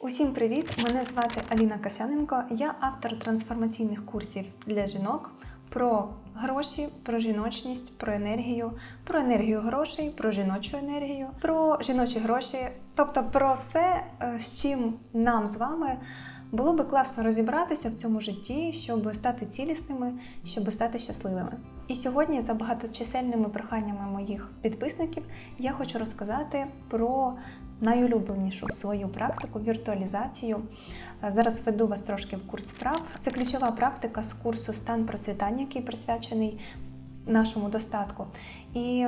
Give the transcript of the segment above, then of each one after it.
Усім привіт! Мене звати Аліна Касяненко. Я автор трансформаційних курсів для жінок про гроші, про жіночність, про енергію, про енергію грошей, про жіночу енергію, про жіночі гроші, тобто про все, е, з чим нам з вами було би класно розібратися в цьому житті, щоб стати цілісними, щоб стати щасливими. І сьогодні, за багаточисельними проханнями моїх підписників, я хочу розказати про найулюбленішу свою практику віртуалізацію. Е, Зараз веду вас трошки в курс справ. Це ключова практика з курсу стан процвітання, який присвячений нашому достатку. І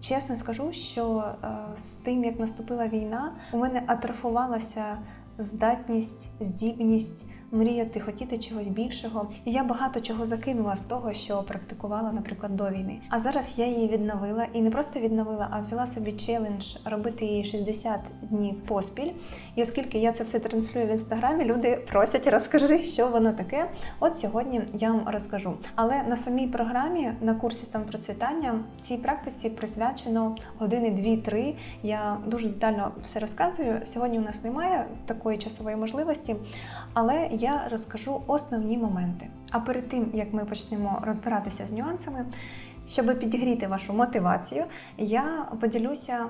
чесно скажу, що е, з тим, як наступила війна, у мене атрофувалася здатність, здібність мріяти, хотіти чогось більшого. І я багато чого закинула з того, що практикувала, наприклад, до війни. А зараз я її відновила і не просто відновила, а взяла собі челендж робити її 60 днів поспіль. І оскільки я це все транслюю в інстаграмі, люди просять, розкажи, що воно таке. От сьогодні я вам розкажу. Але на самій програмі на курсі стан процвітання цій практиці присвячено години 2-3. Я дуже детально все розказую. Сьогодні у нас немає такої часової можливості, але я розкажу основні моменти. А перед тим як ми почнемо розбиратися з нюансами, щоб підігріти вашу мотивацію, я поділюся.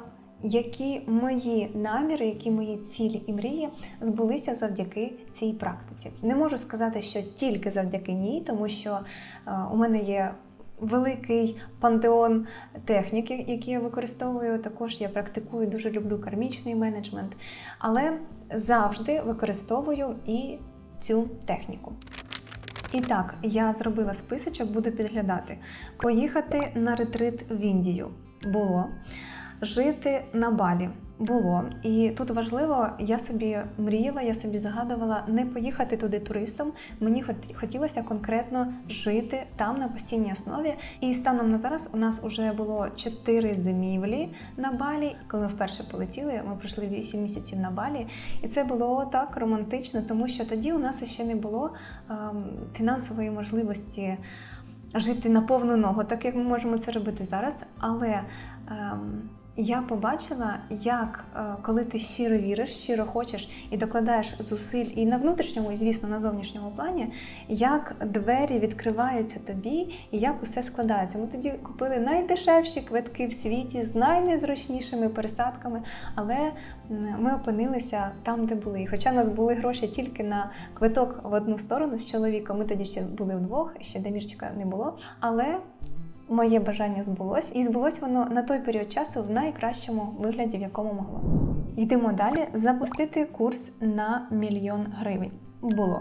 Які мої наміри, які мої цілі і мрії збулися завдяки цій практиці? Не можу сказати, що тільки завдяки ній, тому що е, у мене є великий пантеон техніки, які я використовую. Також я практикую, дуже люблю кармічний менеджмент, але завжди використовую і цю техніку. І так, я зробила списочок, буду підглядати. Поїхати на ретрит в Індію було. Жити на балі було. І тут важливо, я собі мріяла, я собі загадувала не поїхати туди туристом. Мені хот- хотілося конкретно жити там на постійній основі. І станом на зараз у нас вже було чотири зимівлі на балі. Коли ми вперше полетіли, ми пройшли 8 місяців на балі, і це було так романтично, тому що тоді у нас ще не було ем, фінансової можливості. Жити на повну ногу, так як ми можемо це робити зараз. Але ем, я побачила, як е, коли ти щиро віриш, щиро хочеш і докладаєш зусиль і на внутрішньому, і звісно, на зовнішньому плані, як двері відкриваються тобі і як усе складається. Ми тоді купили найдешевші квитки в світі з найнезручнішими пересадками, але ми опинилися там, де були. Хоча в нас були гроші тільки на квиток в одну сторону з чоловіком, ми тоді ще були вдвох, ще Демірчика не було. Але моє бажання збулось, і збулось воно на той період часу в найкращому вигляді, в якому могло. Йдемо далі. Запустити курс на мільйон гривень. Було.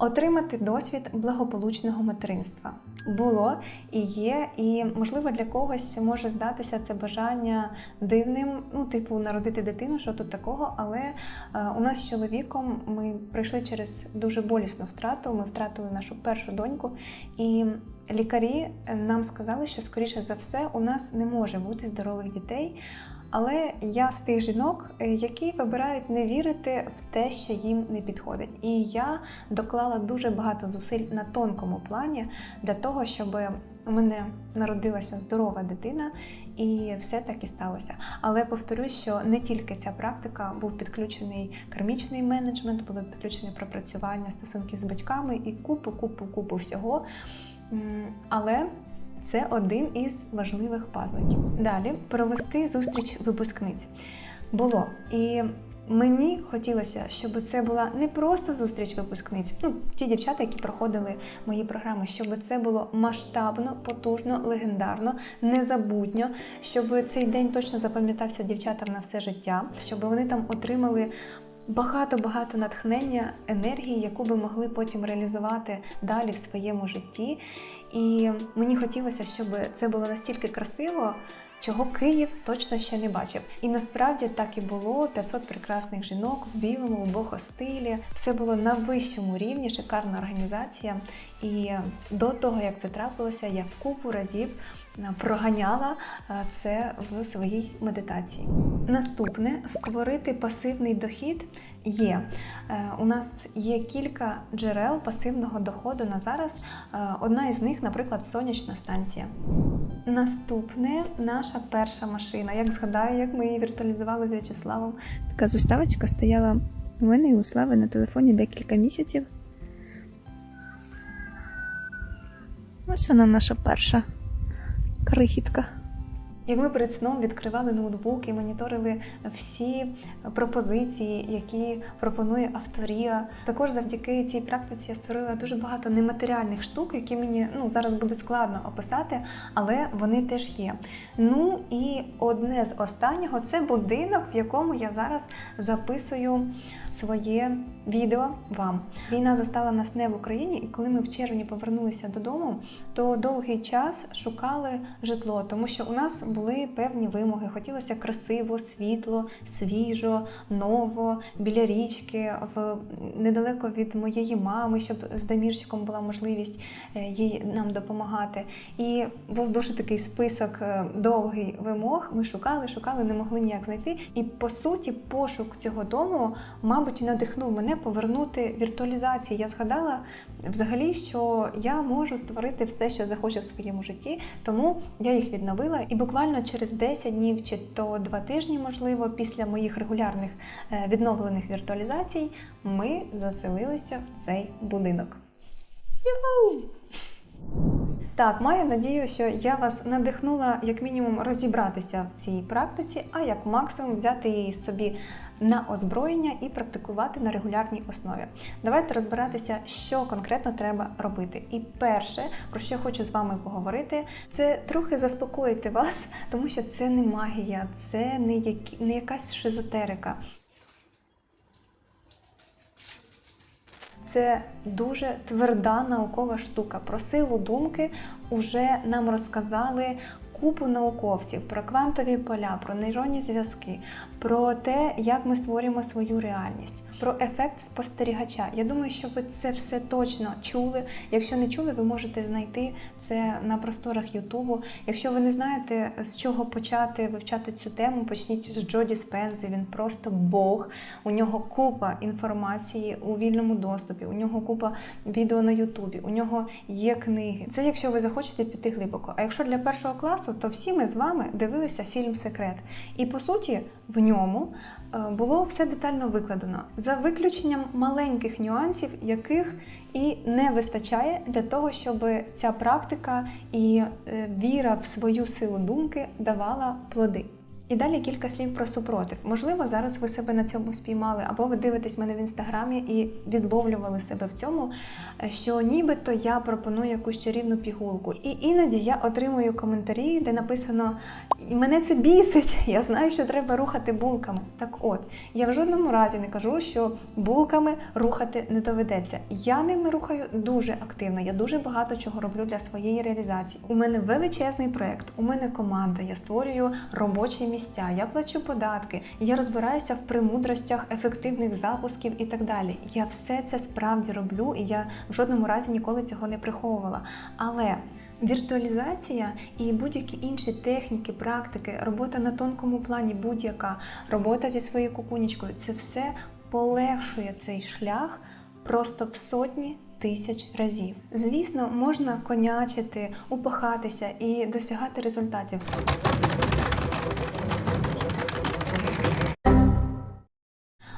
Отримати досвід благополучного материнства було і є, і можливо для когось може здатися це бажання дивним, ну, типу, народити дитину, що тут такого. Але е, у нас з чоловіком ми пройшли через дуже болісну втрату. Ми втратили нашу першу доньку, і лікарі нам сказали, що скоріше за все у нас не може бути здорових дітей. Але я з тих жінок, е, які вибирають не вірити в те, що їм не підходить. І я доклала дуже багато зусиль на тонкому плані для того, щоб у мене народилася здорова дитина, і все так і сталося. Але повторюсь, що не тільки ця практика був підключений кармічний менеджмент, було підключене пропрацювання стосунків з батьками і купу, купу, купу всього. Але це один із важливих пазликів. Далі провести зустріч випускниць було. І мені хотілося, щоб це була не просто зустріч випускниць, ну ті дівчата, які проходили мої програми, щоб це було масштабно, потужно, легендарно, незабутньо, щоб цей день точно запам'ятався дівчатам на все життя, щоб вони там отримали. Багато-багато натхнення, енергії, яку би могли потім реалізувати далі в своєму житті. І мені хотілося, щоб це було настільки красиво, чого Київ точно ще не бачив. І насправді так і було. 500 прекрасних жінок в білому, в бохостилі. Все було на вищому рівні, шикарна організація. І до того, як це трапилося, я в купу разів проганяла е, це в своїй медитації. Наступне створити пасивний дохід є. Е, У нас є кілька джерел пасивного доходу на зараз. Е, Одна із них, наприклад, сонячна станція. Наступне наша перша машина. Як згадаю, як ми її віртуалізували з В'ячеславом. Така заставочка стояла У мене і у Слави на телефоні декілька місяців. Ось вона наша перша крихітка. Як ми перед сном відкривали ноутбук і моніторили всі пропозиції, які пропонує авторія. Також завдяки цій практиці я створила дуже багато нематеріальних штук, які мені ну зараз буде складно описати, але вони теж є. Ну і одне з останнього це будинок, в якому я зараз записую своє відео вам. Війна застала нас не в Україні, і коли ми в червні повернулися додому, то довгий час шукали житло, тому що у нас були певні вимоги. Хотілося красиво, світло, свіжо, ново, біля річки, в недалеко від моєї мами, щоб з Дамірчиком була можливість е, їй нам допомагати. І був дуже такий список е, довгий вимог. Ми шукали, шукали, не могли ніяк знайти. І по суті, пошук цього дому, мабуть, надихнув мене повернути віртуалізації. Я згадала взагалі, що я можу створити все, що захочу в своєму житті, тому я їх відновила. І буквально через 10 днів чи то 2 тижні, можливо, після моїх регулярних е, відновлених віртуалізацій, ми заселилися в цей будинок. Юху! Так, маю надію, що я вас надихнула як мінімум розібратися в цій практиці, а як максимум взяти її собі на озброєння і практикувати на регулярній основі. Давайте розбиратися, що конкретно треба робити. І перше, про що хочу з вами поговорити, це трохи заспокоїти вас, тому що це не магія, це не якась шизотерика. Це дуже тверда наукова штука. Про силу думки вже нам розказали купу науковців про квантові поля, про нейронні зв'язки, про те, як ми створюємо свою реальність, про ефект спостерігача. Я думаю, що ви це все точно чули. Якщо не чули, ви можете знайти це на просторах Ютубу. Якщо ви не знаєте, з чого почати вивчати цю тему, почніть з Джоді Спензи. Він просто Бог. У нього купа інформації у вільному доступі, у нього купа відео на Ютубі, у нього є книги. Це якщо ви захочете піти глибоко. А якщо для першого класу, то всі ми з вами дивилися фільм Секрет. І по суті, в ньому було все детально викладено, за виключенням маленьких нюансів, яких і не вистачає для того, щоб ця практика і е, віра в свою силу думки давала плоди. І далі кілька слів про супротив. Можливо, зараз ви себе на цьому спіймали, або ви дивитесь мене в інстаграмі і відловлювали себе в цьому, е, що нібито я пропоную якусь чарівну пігулку. І іноді я отримую коментарі, де написано: «І мене це бісить, я знаю, що треба рухати булками. Так от, я в жодному разі не кажу, що булками рухати не доведеться. Я ними рухаю дуже активно. Я дуже багато чого роблю для своєї реалізації. У мене величезний проект, у мене команда, я створюю робочі місця, я плачу податки, я розбираюся в премудростях ефективних запусків і так далі. Я все це справді роблю, і я в жодному разі ніколи цього не приховувала. Але Віртуалізація і будь-які інші техніки, практики, робота на тонкому плані, будь-яка робота зі своєю кукунічкою це все полегшує цей шлях просто в сотні тисяч разів. Звісно, можна конячити, упахатися і досягати результатів.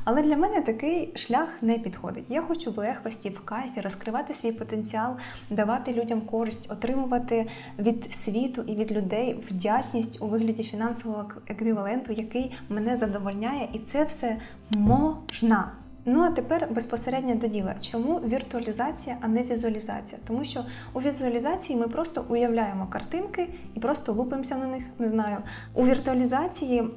Але для мене такий шлях не підходить. Я хочу в легкості, в кайфі розкривати свій потенціал, давати людям користь, отримувати від світу і від людей вдячність у вигляді фінансового еквіваленту, який мене задовольняє, і це все можна. Ну а тепер безпосередньо до діла. Чому віртуалізація, а не візуалізація? Тому що у візуалізації ми просто уявляємо картинки і просто лупимося на них. Не знаю. У віртуалізації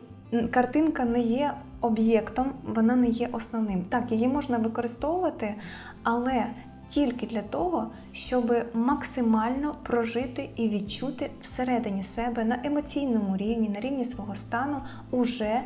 картинка не є об'єктом, вона не є основним. Так, її можна використовувати, але тільки для того, щоб максимально прожити і відчути всередині себе на емоційному рівні, на рівні свого стану уже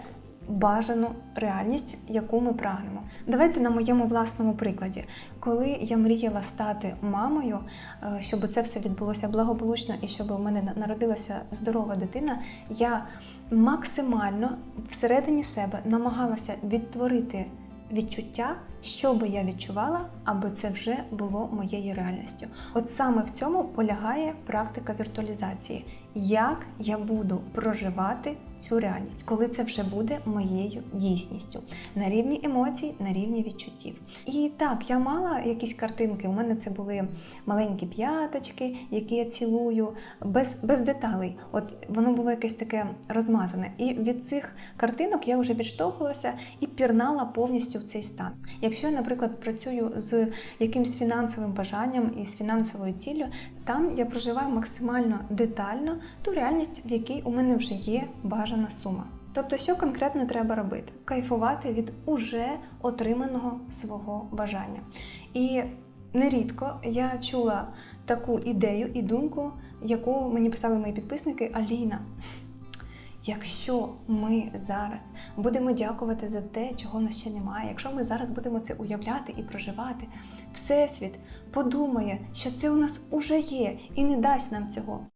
бажану реальність, яку ми прагнемо. Давайте на моєму власному прикладі. Коли я мріяла стати мамою, е, щоб це все відбулося благополучно і щоб у мене народилася здорова дитина, я максимально всередині себе намагалася відтворити відчуття, що би я відчувала, аби це вже було моєю реальністю. От саме в цьому полягає практика віртуалізації. Як я буду проживати цю реальність, коли це вже буде моєю дійсністю на рівні емоцій, на рівні відчуттів. І так, я мала якісь картинки. У мене це були маленькі п'яточки, які я цілую, без, без деталей. От воно було якесь таке розмазане. І від цих картинок я вже відштовхувалася і пірнала повністю в цей стан. Якщо я, наприклад, працюю з якимсь фінансовим бажанням і з фінансовою ціллю, там я проживаю максимально детально ту реальність, в якій у мене вже є бажана сума. Тобто, що конкретно треба робити? Кайфувати від уже отриманого свого бажання. І нерідко я чула таку ідею і думку, яку мені писали мої підписники Аліна. Якщо ми зараз будемо дякувати за те, чого в нас ще немає, якщо ми зараз будемо це уявляти і проживати, Всесвіт подумає, що це у нас уже є, і не дасть нам цього.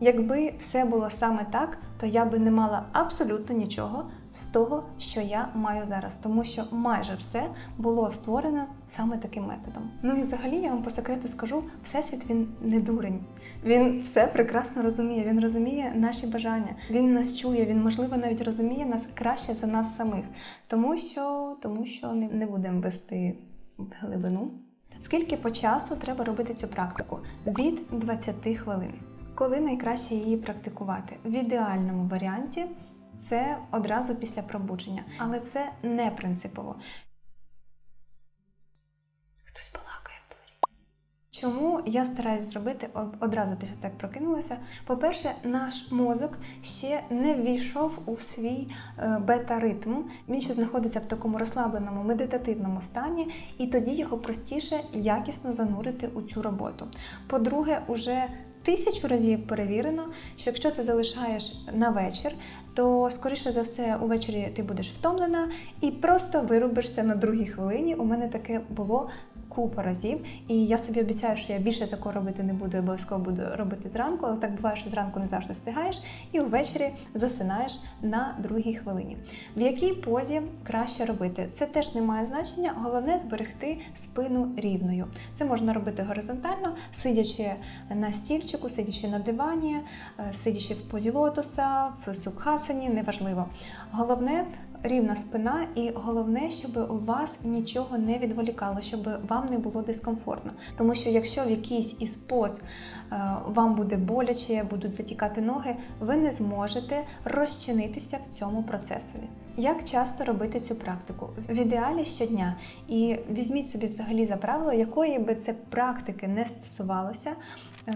Якби все було саме так, то я би не мала абсолютно нічого з того, що я маю зараз, тому що майже все було створено саме таким методом. Ну і взагалі я вам по секрету скажу: всесвіт він не дурень. Він все прекрасно розуміє. Він розуміє наші бажання. Він нас чує. Він можливо навіть розуміє нас краще за нас самих, тому що, тому що не, будемо вести глибину. Скільки по часу треба робити цю практику? Від 20 хвилин. Коли найкраще її практикувати? В ідеальному варіанті це одразу після пробудження, але це не принципово. Хтось балакає в дворі. Чому я стараюсь зробити одразу після того, як прокинулася? По-перше, наш мозок ще не ввійшов у свій е, бета-ритм. Він ще знаходиться в такому розслабленому медитативному стані, і тоді його простіше якісно занурити у цю роботу. По-друге, уже тисячу разів перевірено, що якщо ти залишаєш на вечір, то скоріше за все увечері ти будеш втомлена і просто вирубишся на другій хвилині. У мене таке було купа разів, і я собі обіцяю, що я більше такого робити не буду, обов'язково буду робити зранку, але так буває, що зранку не завжди встигаєш, і увечері засинаєш на другій хвилині. В якій позі краще робити? Це теж не має значення, головне зберегти спину рівною. Це можна робити горизонтально, сидячи на стільчику, сидячи на дивані, е, сидячи в позі лотоса, в сукхасані, неважливо. Головне рівна спина, і головне, щоб у вас нічого не відволікало, щоб вам не було дискомфортно. Тому що якщо в якийсь із поз е, вам буде боляче, будуть затікати ноги, ви не зможете розчинитися в цьому процесові. Як часто робити цю практику? В ідеалі щодня. І візьміть собі взагалі за правило, якої би це практики не стосувалося.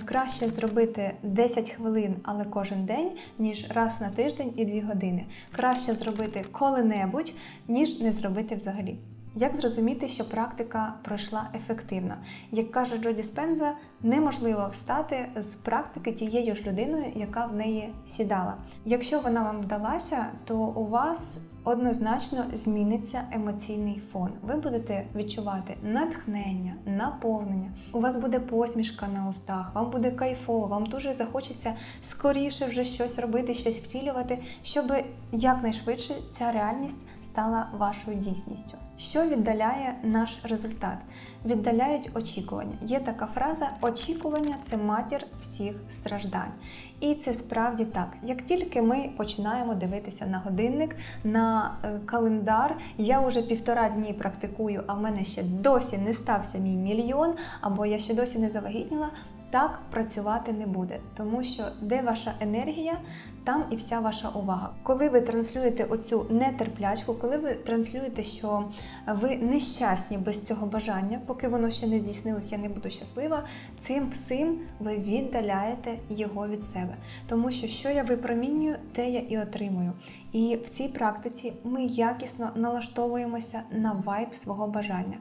Краще зробити 10 хвилин, але кожен день, ніж раз на тиждень і 2 години. Краще зробити коли-небудь, ніж не зробити взагалі. Як зрозуміти, що практика пройшла ефективно? Як каже Джоді Спенза, неможливо встати з практики тією ж людиною, яка в неї сідала. Якщо вона вам вдалася, то у вас однозначно зміниться емоційний фон. Ви будете відчувати натхнення, наповнення. У вас буде посмішка на устах, вам буде кайфово, вам дуже захочеться скоріше вже щось робити, щось втілювати, щоб якнайшвидше ця реальність стала вашою дійсністю. Що віддаляє наш результат? Віддаляють очікування. Є така фраза: очікування це матір всіх страждань. І це справді так. Як тільки ми починаємо дивитися на годинник, на е, календар, я вже півтора дні практикую, а в мене ще досі не стався мій мільйон, або я ще досі не завагітніла. Так працювати не буде, тому що де ваша енергія, там і вся ваша увага. Коли ви транслюєте оцю нетерплячку, коли ви транслюєте, що ви нещасні без цього бажання, поки воно ще не здійснилось, я не буду щаслива. Цим всім ви віддаляєте його від себе. Тому що що я випромінюю, те я і отримую. І в цій практиці ми якісно налаштовуємося на вайб свого бажання.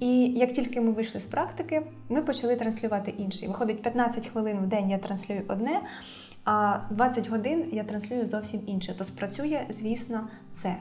І як тільки ми вийшли з практики, ми почали транслювати інший. Виходить, 15 хвилин в день я транслюю одне, а 20 годин я транслюю зовсім інше. То спрацює, звісно, це.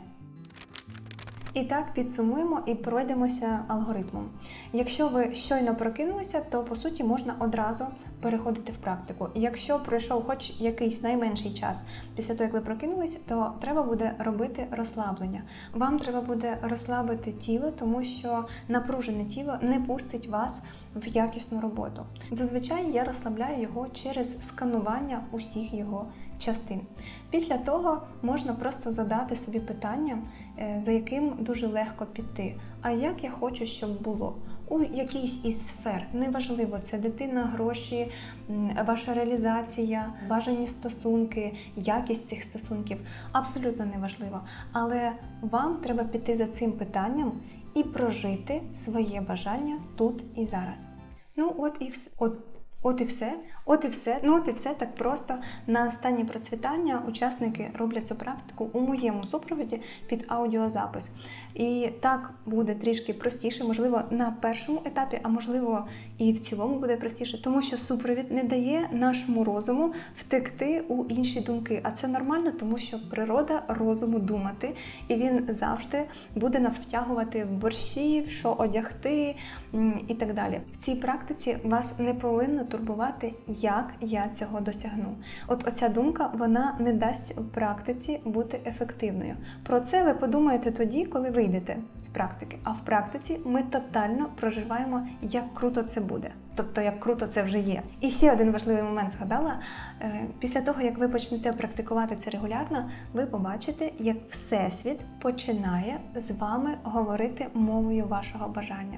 І так підсумуємо і пройдемося алгоритмом. Якщо ви щойно прокинулися, то по суті можна одразу переходити в практику. Якщо пройшов хоч якийсь найменший час після того, як ви прокинулися, то треба буде робити розслаблення. Вам треба буде розслабити тіло, тому що напружене тіло не пустить вас в якісну роботу. Зазвичай я розслабляю його через сканування усіх його частин. Після того можна просто задати собі питання, е, за яким дуже легко піти. А як я хочу, щоб було? У якійсь із сфер. Неважливо, це дитина, гроші, ваша реалізація, бажані стосунки, якість цих стосунків. Абсолютно неважливо. Але вам треба піти за цим питанням і прожити своє бажання тут і зараз. Ну, от і все. От, от і все. От і все. Ну, от і все так просто. На останнє процвітання учасники роблять цю практику у моєму супроводі під аудіозапис. І так буде трішки простіше, можливо, на першому етапі, а можливо, і в цілому буде простіше, тому що супровід не дає нашому розуму втекти у інші думки. А це нормально, тому що природа розуму думати, і він завжди буде нас втягувати в борщі, в що одягти і так далі. В цій практиці вас не повинно турбувати, як я цього досягну. От оця думка вона не дасть в практиці бути ефективною. Про це ви подумаєте тоді, коли вийдете з практики. А в практиці ми тотально проживаємо, як круто це буде. Тобто, як круто це вже є. І ще один важливий момент згадала: Е, після того, як ви почнете практикувати це регулярно, ви побачите, як Всесвіт починає з вами говорити мовою вашого бажання.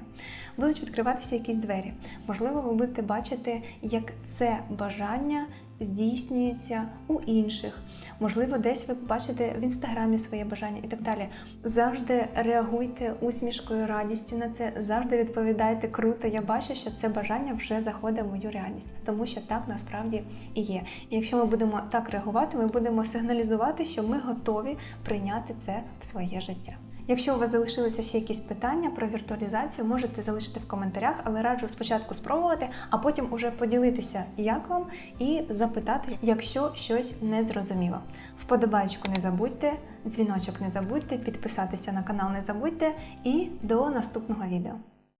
Будуть відкриватися якісь двері. Можливо, ви будете бачити, як це бажання здійснюється у інших. Можливо, десь ви побачите в інстаграмі своє бажання і так далі. Завжди реагуйте усмішкою, радістю на це, завжди відповідайте круто. Я бачу, що це бажання вже заходить в мою реальність, тому що так насправді і є. І якщо ми будемо так реагувати, ми будемо сигналізувати, що ми готові прийняти це в своє життя. Якщо у вас залишилися ще якісь питання про віртуалізацію, можете залишити в коментарях, але раджу спочатку спробувати, а потім уже поділитися, як вам, і запитати, якщо щось не зрозуміло. Вподобайку не забудьте, дзвіночок не забудьте, підписатися на канал не забудьте і до наступного відео.